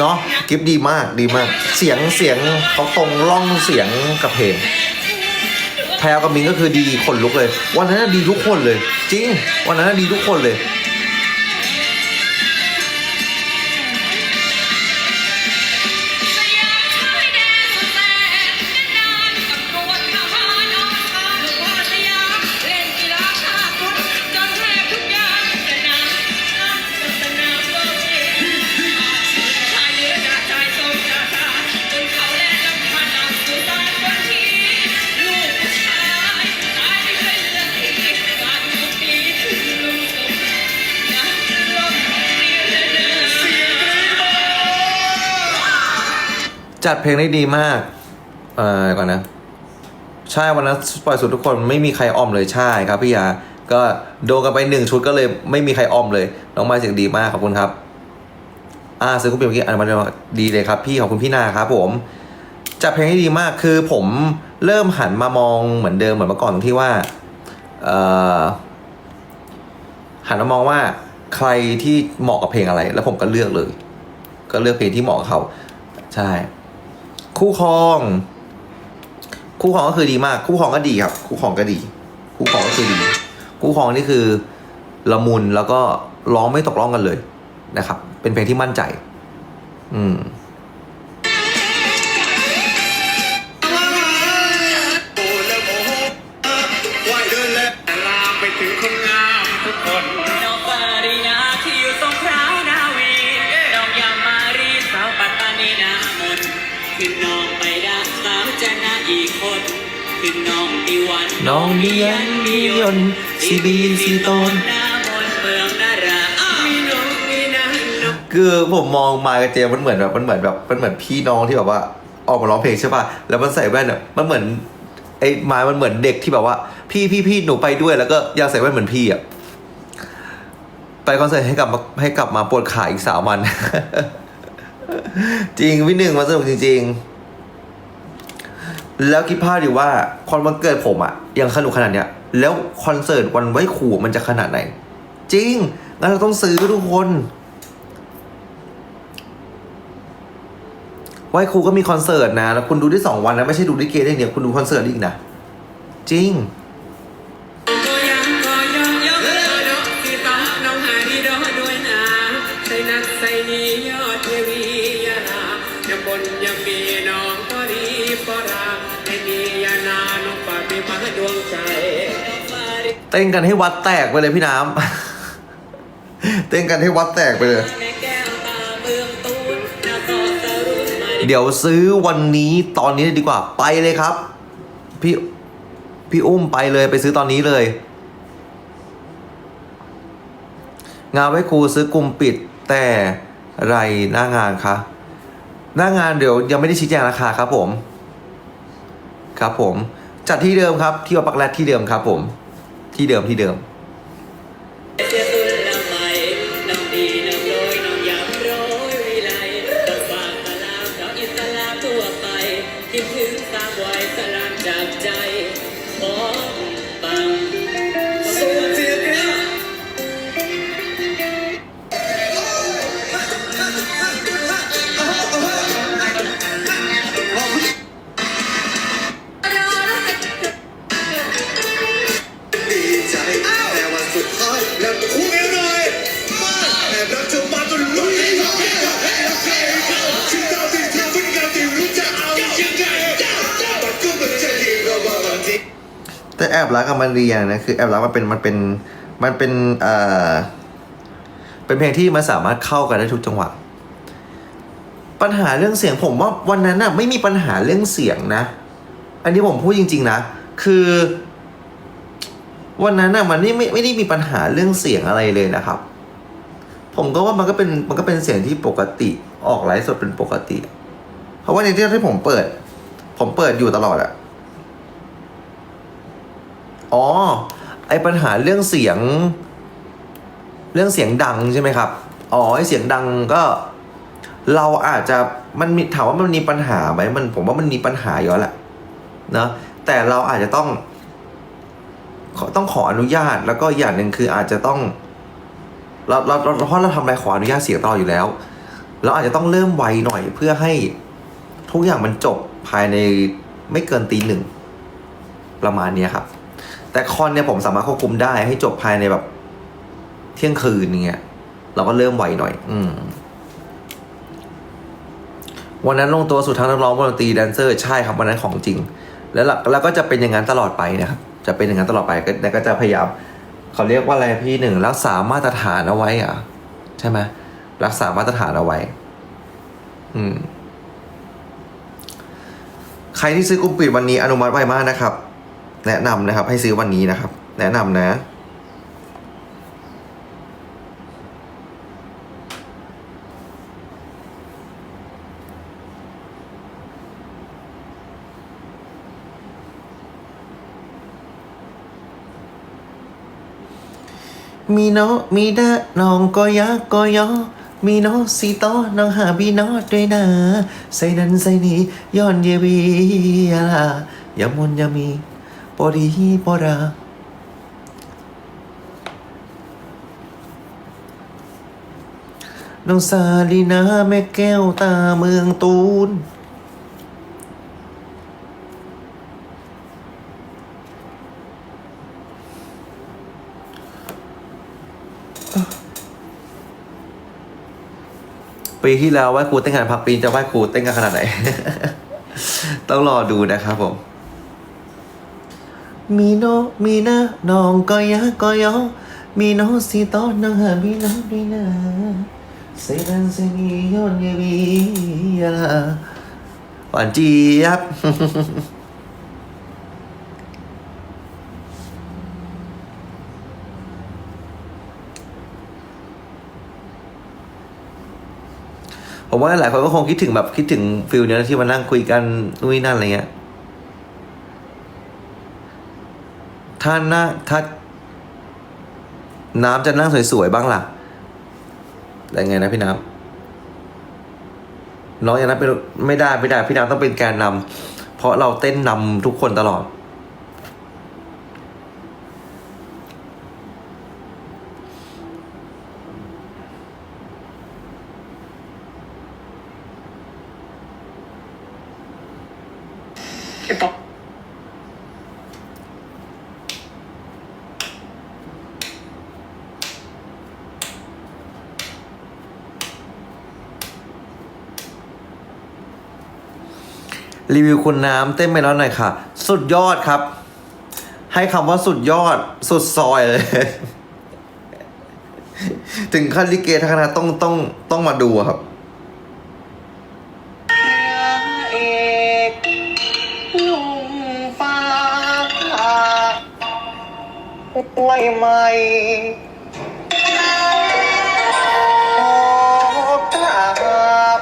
เนาะกิฟดีมากดีมาก เสียงเสียงเขาตรงร่องเสียงกับเพลงแพลวกับมิงก็คือดีคนลุกเลย วันนั้นดีทุกคนเลย จริง วันนั้นดีทุกคนเลย จัดเพลงได้ดีมากเอ่อก่อนนะ ใช่วันนั้นปล่อยสุดทุกคนไม่มีใครออมเลยใช่ครับพี่ยา ก็โดนกันไปหนึ่งชุดก็เลยไม่มีใครออมเลย น้องไม้เสียงดีมากขอบคุณครับอ่าซื้อคุณเปียเมื่อกี้อ่านมาดีเลยครับ พี่ขอบคุณพี่นาครับผมจัดเพลงได้ดีมากคือผมเริ่มหันมามองเหมือนเดิมเหมือนเมื่อก่อนตรงที่ว่าเอ่อหันมามองว่าใครที่เหมาะกับเพลงอะไร แล้วผมก็เลือกเลย ก็เลือกเพลงที่เหมาะกับเขา ใช่ คู่ครอง คู่ครองก็คือดีมาก คู่ครองก็ดีครับ คู่ครองก็ดี คู่ครองก็คือดี คู่ครองนี่คือละมุนแล้วก็ร้องไม่ตกร้องกันเลยนะครับ เป็นเพลงที่มั่นใจ อืม คือน้องไปดาสาวจะนาอีกคนคือน้องติวันน้องเนียนมียนต์ซีบีซีโตนนามนเมืองนาราอ้าวมีน้องมีนางน้องคือผมมองมากับเจมส์มันเหมือนแบบมันเหมือนแบบมันเหมือนพี่น้องที่แบบว่าออกมาร้องเพลงใช่ป่ะแล้วมันใส่แว่นอะมันเหมือนไอ้ไม้มันเหมือนเด็กที่แบบว่า พี่พี่พี่หนูไปด้วยแล้วก็อยากใส่แว่นเหมือนพี่อะไปคอนเสิร์ตให้กลับมาให้กลับมาปวดขาอีกสามวัน จริงพี่หนึ่งมันสนุกจริง ๆ แล้วคิดภาพดิว่าคอนวันเกิดผมอะยังสนุกขนาดเนี้ย แล้วคอนเสิร์ตวันไว้ขู่มันจะขนาดไหน จริง งั้นเราต้องซื้อทุกคน ไหว้ครูก็มีคอนเสิร์ตนะ แล้วคุณดูได้สองวันนะ ไม่ใช่ดูลิเกได้เนี่ยคุณดูคอนเสิร์ตอีกนะ จริง เต้นกันให้วัดแตกไปเลยพี่น้ำ เต้นกันให้วัดแตกไปเลย เดี๋ยวซื้อวันนี้ตอนนี้เลยดีกว่าไปเลยครับ พี่พี่อุ้มไปเลยไปซื้อตอนนี้เลย งานไว้ครูซื้อกลุ่มปิดแต่ไรหน้างานคะหน้างานเดี๋ยวยังไม่ได้ชี้แจงราคาครับผม ครับผม จัดที่เดิมครับที่วัดปักแรดที่เดิมครับผม ที่เดิมที่เดิม แต่แอบรักกับมันเรียนนะคือแอบรักมันเป็นมันเป็นมันเป็นเอ่อเป็นเพลงที่มันสามารถเข้ากันได้ทุกจังหวะ ปัญหาเรื่องเสียงผมว่าวันนั้นน่ะไม่มีปัญหาเรื่องเสียงนะ อันนี้ผมพูดจริง ๆ นะ คือ วันนั้นน่ะมันไม่ไม่ไม่ได้มีปัญหาเรื่องเสียงอะไรเลยนะครับ ผมก็ว่ามันก็เป็นมันก็เป็นเสียงที่ปกติออกไลฟ์สดเป็นปกติ เพราะว่าในที่ที่ผมเปิด ผมเปิดอยู่ตลอดอะ อ๋อ ไอปัญหาเรื่องเสียง เรื่องเสียงดังใช่ไหมครับ อ๋อ ไอเสียงดังก็ เราอาจจะมันมีถามว่ามันมีปัญหาไหมมันผมว่ามันมีปัญหาอยู่แล้วแหละนะแต่เราอาจจะต้องขอต้องขออนุญาตแล้วก็อย่างหนึ่งคืออาจจะต้องเราเราเราเพราะเราทำอะไรขออนุญาตเสียงตลอดอยู่แล้ว เราอาจจะต้องเริ่มไวหน่อยเพื่อให้ทุกอย่างมันจบภายในไม่เกินตีหนึ่งประมาณนี้ครับ แต่คอนเนี่ยผมสามารถควบคุมได้ให้จบภายในแบบ เที่ยงคืนเงี้ยเราก็เริ่มไหวหน่อย อืมวันนั้นลงตัวสุดทั้งนักร้องวงดนตรีแดนเซอร์ใช่ครับวันนั้นของจริง แล้วหลักแล้วก็จะเป็นอย่างนั้นตลอดไปนะครับจะเป็นอย่างนั้นตลอดไปก็แล้วก็จะพยายามเขาเรียกว่าอะไรพี่หนึ่งรักษามาตรฐานเอาไว้อะใช่ไหมรักษามาตรฐานเอาไว้ อืม ใครที่ซื้อกลุ่มปิดวันนี้อนุมัติไวมากนะครับ แนะนำนะครับ ให้ซื้อวันนี้นะครับ แนะนำนะมีน้องมีดาน้องก็ยากก็ยอ มีน้องสีต่อน้องหาบีนอด้วยนะ ใส่นั้นใส่นี้ย้อนเยวียาลาอย่ามนอย่ามี ปอดีปอดาน้องซาลีนาแม่แก้วตาเมืองตูนปีที่แล้วไหว้ครูเต้นกันพักปีจะไหว้ครูเต้นกันขนาดไหน ต้องรอดูนะครับผม มีโนมีนะน้องก็ยะก็ยอมีน้องสีตอนน้องหามีน้องดีนะเซรันเซนียอนเยวียาลาหวานเจี๊ยบผมว่าหลายคนก็คงคิดถึงแบบคิดถึงฟิลเนี้ยที่มานั่งคุยกันนู่นนนั่นอะไรเงี้ย ถ้าหน้าถ้า น้ำจะนั่งสวยๆบ้างล่ะได้ไงนะพี่น้ำน้องอย่างนั้นเป็นไม่ได้ไม่ได้พี่น้ำต้องเป็นแกนนำเพราะเราเต้นนำทุกคนตลอด รีวิวคุณน้ำเต้นไปแล้วหน่อยค่ะ สุดยอดครับ ให้คำว่าสุดยอดสุดซอยเลย ถึงขั้นลิเกทักนะต้องต้องต้องมาดูครับไว้ไหมขอกราบ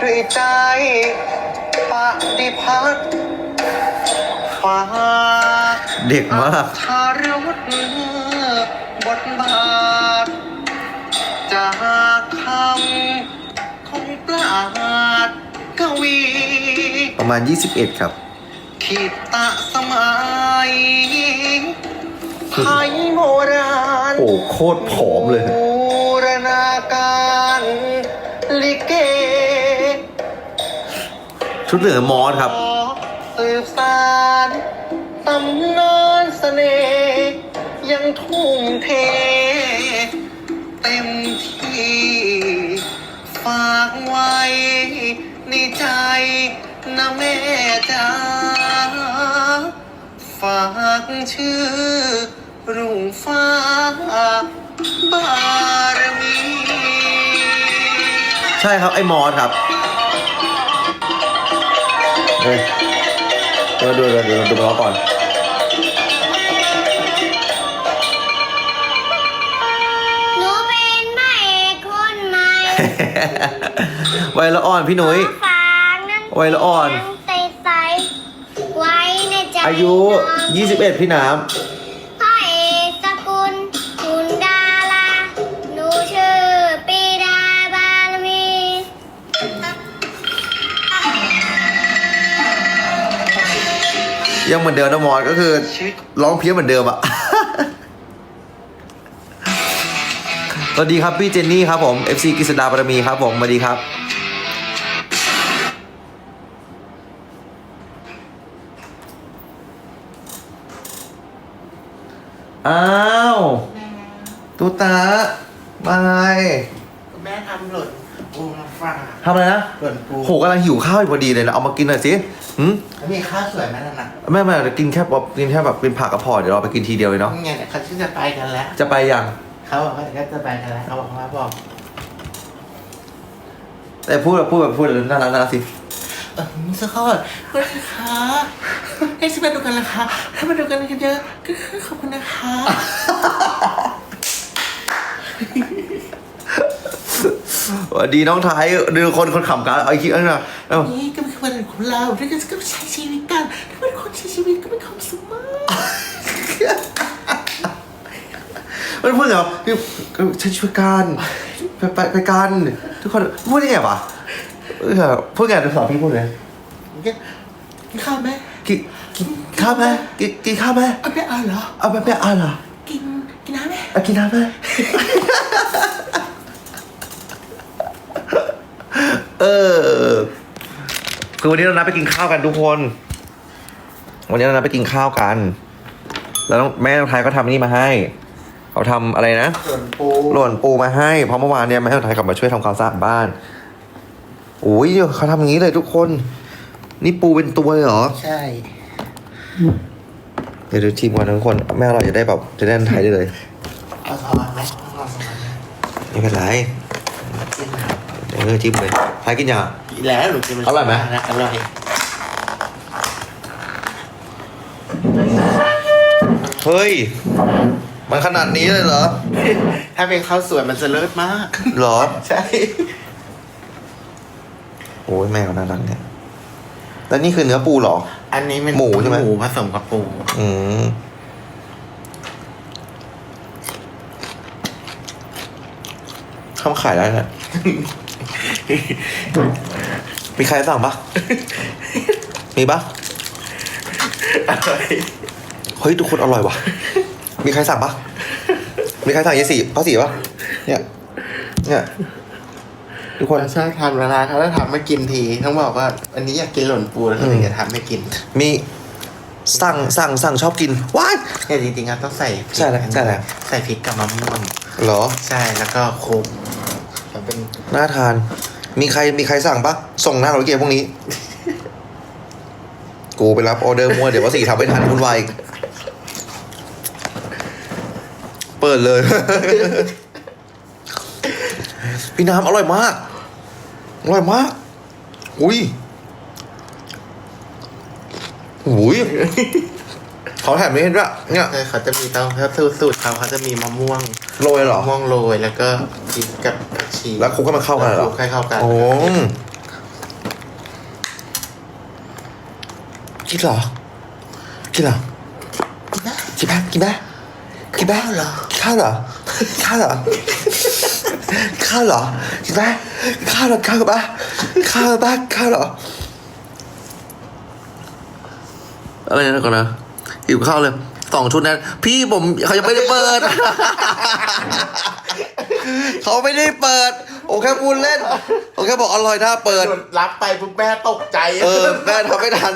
ด้วยใจ ฏิพัฒน์ฟ้าเด็กมากทารวดบทบาท จากคำของปราดกวี ประมาณ 21 ครับ ขีดตะสมัยไทยโบราณ โอ้โคตรผอมเลยบูรณาการลิเก ชุดเหลืองมอสครับขอ สืบสารตำนานเสน่ห์ยังทุ่มเท เต็มที่ ฝากไว้ในใจนะแม่จ๋าฝากชื่อ รุ่งฟ้า บารมี ใช่ครับ ไอ้มอสครับเฮ้ย เดี๋ยวดูเดี๋ยวดูดูมอสก่อนหนูเป็นแม่คนใหม่ไวละอ่อนพี่หนุ่ย ฝากนั้นไวละอ่อน ใสๆไว้ในใจอายุน้อง21 พี่น้ำ ยังเหมือนเดิมนะมอสก็คือร้องเพี้ยนเหมือนเดิมอะสวัสดีครับพี่เจนนี่ครับผม FC กฤษดาบารมีครับผมสวัสดีครับอ้าวตุ๊ตามาไงแม่ทำหล่นปูมาฝากทำอะไรนะหล่นปูโหกำลังหิวข้าวอยู่พอดีเลยนะเอามากินหน่อยสิ หืมแล้วมีข้าวสวยไหมนั่นน่ะแม่แม่กินแค่แบบกินแค่แบบเป็นผักกระพอเดี๋ยวเราไปกินทีเดียวเลยเนาะนี่ไงเนี่ยเขาจะไปกันแล้ว จะไปยัง เขาบอกว่าเดี๋ยวก็จะไปกันแล้วเขาบอกว่าบอกแต่พูดแบบพูดแบบพูดแบบน่ารักน่ารักสิเออมิสคอร์คุณคะให้สิมาดูกันนะคะถ้ามาดูกันกันเยอะก็ขอบคุณนะคะสวัสดีน้องไทยดูคนคนขำกันเอาอีกทีเอาหน่อยเอานี่ก็เป็นวันของ เราด้วยกันก็ใช้ชีวิตกันถ้าเป็นคนใช้ชีวิตก็เป็นความสุขมาก มันพูดเหรอคือคือใช้ช่วยกันไปไปไปกันทุกคนพูดได้ไงวะเออพูดไงดูสอนพี่พูดเลยกินข้าวไหมกินกินข้าวไหมกินกินข้าวไหมเอาไปเอาเหรอเอาไปไปอ่านเหรอกินกินน้ำไหมเอากินน้ำไหมเออ คือวันนี้เรานัดไปกินข้าวกันทุกคน วันนี้เรานัดไปกินข้าวกัน แล้วน้องแม่น้องไทยก็ทำนี่มาให้ เขาทำอะไรนะ ส่วนปูหล่นปูมาให้ เพราะเมื่อวานเนี่ยแม่น้องไทยกลับมาช่วยทำความสะอาดบ้านโอ้ยเขาทำอย่างนี้เลยทุกคน นี่ปูเป็นตัวเลยเหรอ ใช่ เดี๋ยวดูทีมกันทุกคน แม่เราจะได้แบบจะได้ไทยได้เลย เอาสอนไหมเอาสอนไหมไม่เป็นไร กินเออจิ้มเลยไทยกินยัง อีกแล้วหนูกินมันอร่อยไหม นะอร่อยเฮ้ย มันขนาดนี้เลยเหรอ ถ้าเป็นข้าวสวยมันจะเลิศมาก เหรอ ใช่ โอ้ยแม่เขาน่ารักเนี่ยแล้วนี่คือเนื้อปูเหรอ อันนี้เป็นหมูใช่ไหม หมูผสมกับปูอืม ทำขายได้นะ มีใครสั่งปะ มีปะอร่อยเฮ้ยทุกคนอร่อยว่ะ มีใครสั่งปะ มีใครสั่งยี่สี่ป้าสี่ปะเนี่ย เนี่ย ทุกคน ชอบทำเวลาเขาจะทำไม่กินทีต้องบอกว่าอันนี้อยากกินหล่นปูแล้วเขาถึงจะทำไม่กินมีสั่งสั่งสั่งชอบกินว้ายเนี่ยจริงๆอะต้องใส่พริกใช่แล้วใช่แล้ว ใส่พริกกับมะม่วงเหรอ ใช่แล้วก็โคลุกมันเป็นน่าทาน มีใครมีใครสั่งปะส่งหน้าเราเกมพวกนี้ กูไปรับออเดอร์มั่วเดี๋ยวว่าสี่ทำไม่ทันคุณวายอีกเปิดเลย พี่น้ำอร่อยมาก อร่อยมาก อุ้ยอุ้ย เขาแถมไม่เห็นด้วยเนี่ยใช่เขาจะมีเต้าถ้าสูตรสูตรเขาเขาจะมีมะม่วงโรยเหรอมะม่วงโรยแล้วก็พริกกับผักชีแล้วคลุกให้มันเข้ากันเหรอคลุกให้เข้ากันโอ้คิดเหรอคิดเหรอกินไหมกินไหมกินไหมเหรอข้าวเหรอข้าวเหรอข้าวเหรอกินไหมข้าวเหรอข้าวกับปะข้าวกับปะข้าวเหรออะไรนะก่อนนะ หิวข้าวเลยสองชุดนั้น พี่ผมเขายังไม่ได้เปิด เขาไม่ได้เปิด โอแค่พูดเล่น โอแค่บอกอร่อยถ้าเปิดโดนรับไปปุ๊บแม่ตกใจเออแม่ทำไม่ทัน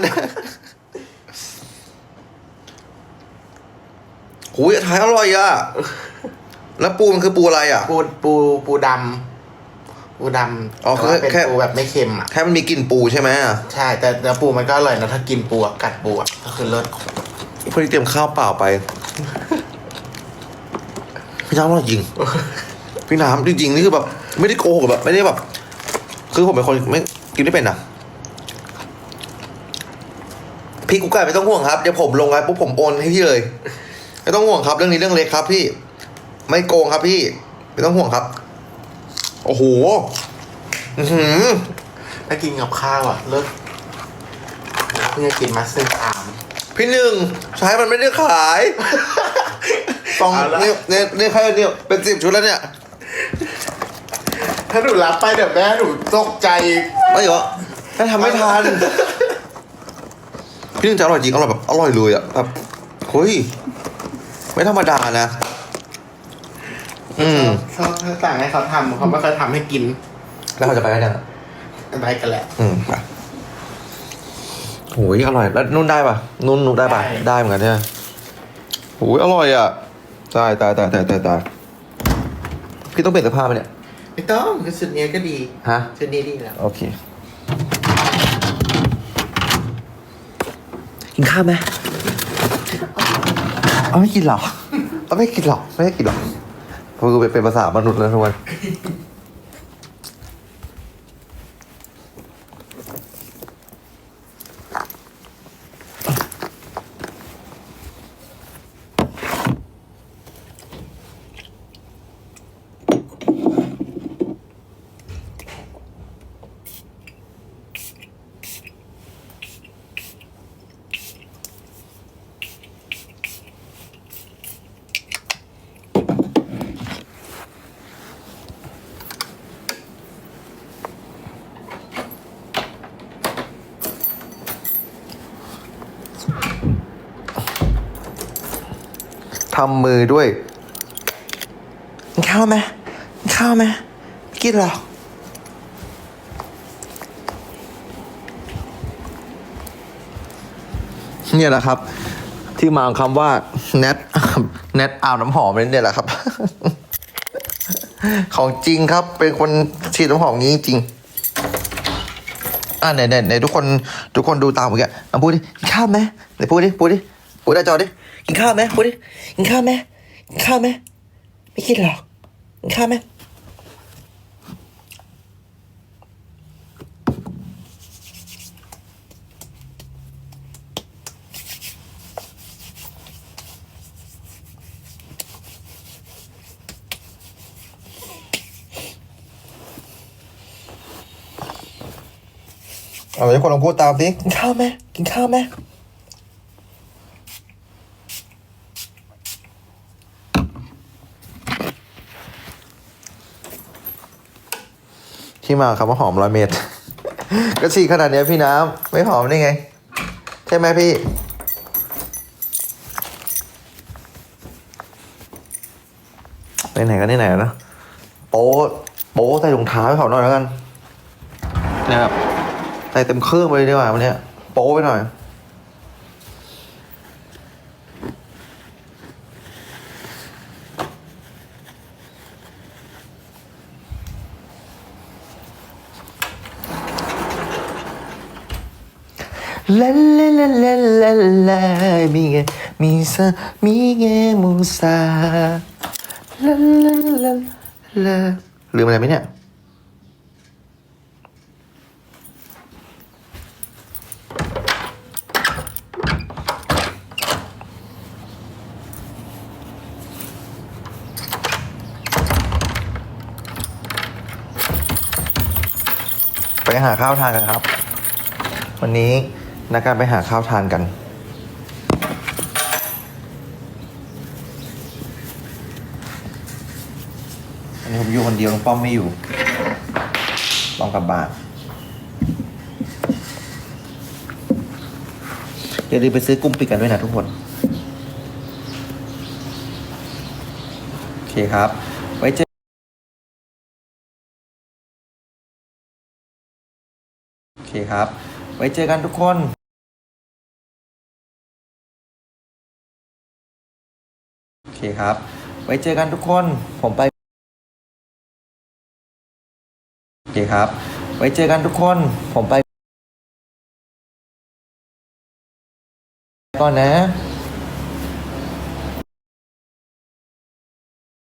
หุยท้ายอร่อยอะ แล้วปูมันคือปูอะไรอะ ปูปูปูดำปูดำอ๋อแต่ว่าเป็นแค่ปูแบบไม่เค็มอะแค่มันมีกลิ่นปูใช่ไหมอะใช่แต่เนื้อปูมันก็อร่อยนะถ้ากินปูอะกัดปูอะก็คือเลิศ พอดีเตรียมข้าวเปล่าไป พี่น้ำอร่อยจริง พี่น้ำจริงๆนี่คือแบบ ไม่ได้โกหกแบบ ไม่ได้แบบ คือผมเป็นคนไม่กินไม่เป็นอะพี่กุ๊กไก่ไม่ต้องห่วงครับเดี๋ยวผมลงไลน์ปุ๊บผมโอนให้พี่เลย ไม่ต้องห่วงครับ เรื่องนี้เรื่องเล็กครับ พี่ ไม่โกงครับพี่ ไม่ต้องห่วงครับ โอ้โหอือหือ ถ้ากินกับข้าวอะ เลิศเพิ่งจะกินมาซึ่งอาม พี่หนึ่งใช้มันไม่ได้ขายสองเอาละ เนี่ยเนี่ยเนี่ยแค่เนี่ยเป็นสิบชุดแล้วเนี่ยถ้าหนูรับไปเดี๋ยวแม่หนูตกใจ ไม่เหรอแม่ทำไม่ทัน พี่หนึ่งจะอร่อยจริงอร่อยแบบอร่อยเลยอะแบบเฮ้ยไม่ธรรมดานะออืมชอบชอบสั่งให้เขาทำเขาไม่เคยทำให้กินแล้วเขาจะไปกันยังไปกันแหละ อืมไป โอ้ยอร่อยแล้วนุ่นได้ปะนุ่นนุ่นได้ปะได้ ได้เหมือนกันใช่ไหมโอ้ยอร่อยอะตายตายตายตายตายตายพี่ต้องเปลี่ยนเสื้อผ้าไหมเนี่ยไม่ต้องคือชุดนี้ก็ดีฮะชุดนี้ดีแล้วโอเคกินข้าวไหมเอาไม่กินหรอเอาไม่กินหรอกไม่ให้กินหรอกเพราะคือเป็นภาษามนุษย์แล้วทุกวันำมือด้วยกินข้าวไหมกินข้าวไหมไม่กินหรอกเนี่ยแหละครับ ที่มาของคำว่าแนทแนทอาบน้ำหอมเนี่ยแหละครับ ของจริงครับ เป็นคนฉีดน้ำหอมนี้จริงอ่าไหนไหนไหนทุกคนทุกคนดูตามผมแกอะพูดดิกินข้าวไหมไหนพูดดิพูดดิ พูดได้จอดิกินข้าวไหมพูดดิกินข้าวไหมกินข้าวไหมไม่กินหรอกกินข้าวไหมเอาทุกคนลองพูดตามดิกินข้าวไหมกินข้าวไหม มาคำว่าหอมร้อยเมตร ก็ฉีดขนาดนี้พี่น้ำไม่หอมได้ไง ใช่ไหมพี่ไปไหนกันที่ไหนนะโป๊ะโป๊ะใส่ถุงเท้าให้เขาหน่อยแล้วกันนะครับใส่เต็มเครื่องไปเลยดีกว่าวันนี้โป๊ะไปหน่อย ลาลาลา ลาลาลามีเงมีซามีเงมูซาลาลาลาลาลืมอะไรไหมเนี่ย ไปหาข้าวทานกันครับ วันนี้นักการไปหาข้าวทานกัน อยู่คนเดียวน้องป้อมไม่อยู่ต้องกลับบ้านเดี๋ยวรีบไปซื้อกุ้งปิดกันด้วยนะทุกคน โอเคครับ ไว้เจอโอเคครับ ไว้เจอกันทุกคนโอเคครับ ไว้เจอกันทุกคนผมไป ครับ ไว้เจอกันทุกคน ผมไปก่อนนะ